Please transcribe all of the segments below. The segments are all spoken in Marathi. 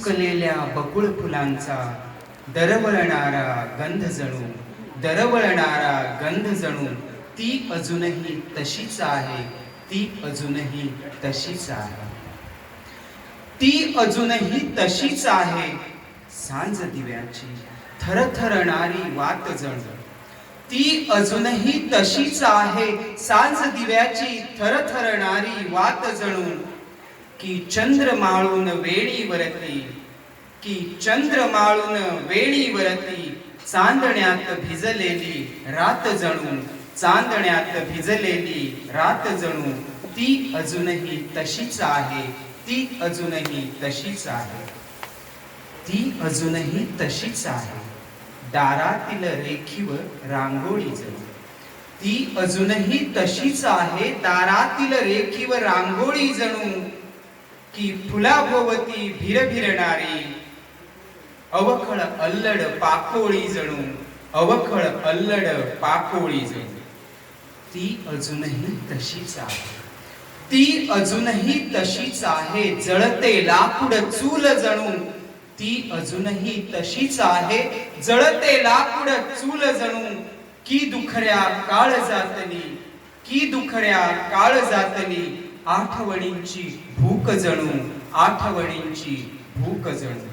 सुकलेल्या बकुळ फुलांचा दरवळणारा गंध जणू दरवळणारा गंध जणू ती अजूनही तशीच आहे ती अजूनही तशीच आहे. ती अजूनही तशीच आहे सांज दिव्याची थरथरणारी वात जणू. ती अजूनही तशीच आहे सांज दिव्याची थरथरणारी वात जणू. की चंद्र माळून वेळीवरती की चंद्र माळून वेळीवरती चांदण्यात भिजलेली रात जणू चांदण्यात भिजलेली रात जणू ती अजूनही तशीच आहे ती अजूनही तशीच आहे. ती अजूनही तशीच आहे. दारातील रेखीवर रांगोळी जणू. ती अजूनही तशीच आहे दारातील रेखीवर रांगोळी जणू. की फुलाभोवती भिरभिरणारी. अवखळ अल्लड पाकोळी जणू. अवखळ अल्लड पाकोळी जणू. ती अजूनही तशीच आहे. ती अजूनही तशीच आहे. जळते लाकूड चूल जणू. ती अजूनही तशीच आहे. जळते लाकूड चूल जणू. की दुखऱ्या काळ जातली. की दुखऱ्या काळ जातली. आठवणींची भूक जणू आठवणींची भूक जणू.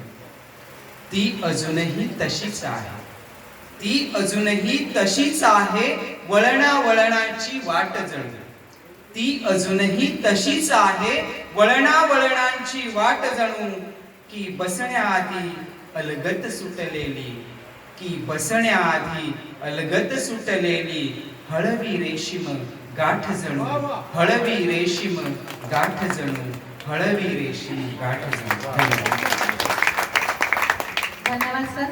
ती अजूनही तशीच आहे. ती अजूनही तशीच आहे वळणा वळणाची वाट जणू. ती अजूनही तशीच आहे वळणा वळणांची वाट जणू. की बसण्याआधी अलगत सुटलेली की बसण्याआधी अलगत सुटलेली हळवी रेशीम गाठ जणू हळवी रेशीम गाठ जणू हळवी रेशीम गाठ जणू धन्यवाद. सर